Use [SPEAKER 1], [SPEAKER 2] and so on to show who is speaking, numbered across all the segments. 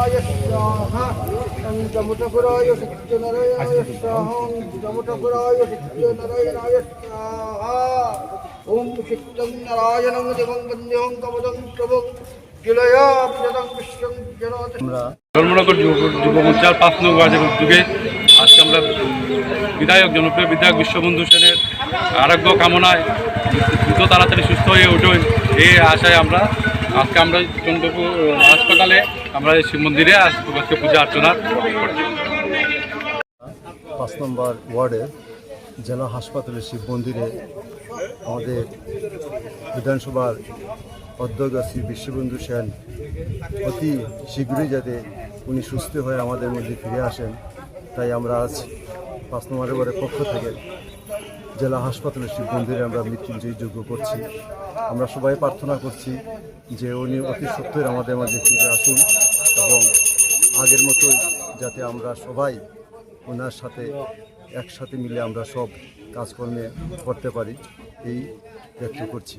[SPEAKER 1] सत्यचरयनाय स्वाहा अं यमुतपुराय सत्यनरयनाय स्वाहा अं यमुतपुराय सत्यनरयनाय स्वाहा ॐ चित्तं नारायणं देवं वन्द्यं कवदं प्रभुं गिलया प्रदं विश्वं जनाथ
[SPEAKER 2] আমরা
[SPEAKER 3] ধর্মনগর যুব যুব মোর্চার পাঁচ নং ওয়ার্ডের উদ্যোগে আজকে আমরা বিধায়ক জনপ্রিয় বিধায়ক বিশ্ববন্ধু সেনের আরোগ্য কামনায় দ্রুত তাড়াতাড়ি সুস্থ হয়ে উঠুন এই আশায় আমরা আজকে আমরা চন্দ্রপুর হাসপাতালে আমরা এই শিব মন্দিরে আজ আজকে পূজা অর্চনা
[SPEAKER 2] পাঁচ নম্বর ওয়ার্ডে জেলা হাসপাতালের শিব মন্দিরে আমাদের বিধানসভার অধ্যক্ষ শ্রী বিশ্ববন্ধু সেন অতি শীঘ্রই যাতে উনি সুস্থ হয়ে আমাদের মধ্যে ফিরে আসেন, তাই আমরা আজ পাঁচ নম্বর ওয়ার্ডের পক্ষ থেকে জেলা হাসপাতালের শিব মন্দিরে আমরা মৃত্যুঞ্জয়ী যোগ্য করছি। আমরা সবাই প্রার্থনা করছি যে উনি অতি সত্তর আমাদের মাঝে ফিরে আসুন এবং আগের মতোই যাতে আমরা সবাই ওনার সাথে একসাথে মিলে আমরা সব কাজকর্মে করতে পারি, এই ব্যক্ত করছি।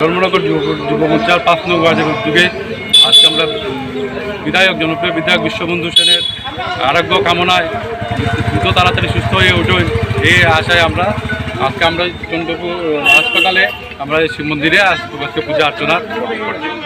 [SPEAKER 3] ধর্মনগর যুব মোর্চার পাঁচ নং ওয়ার্ডের উদ্যোগে আজকে আমরা বিধায়ক, জনপ্রিয় বিধায়ক বিশ্ববন্ধু সেনের আরোগ্য কামনায় দ্রুত তাড়াতাড়ি সুস্থ হয়ে উঠুন। এই আশায় আমরা আজকে আমরা চন্দ্রপুর হাসপাতালে আমরা শিব মন্দিরে আজ আজকে পূজা অর্চনা করছি।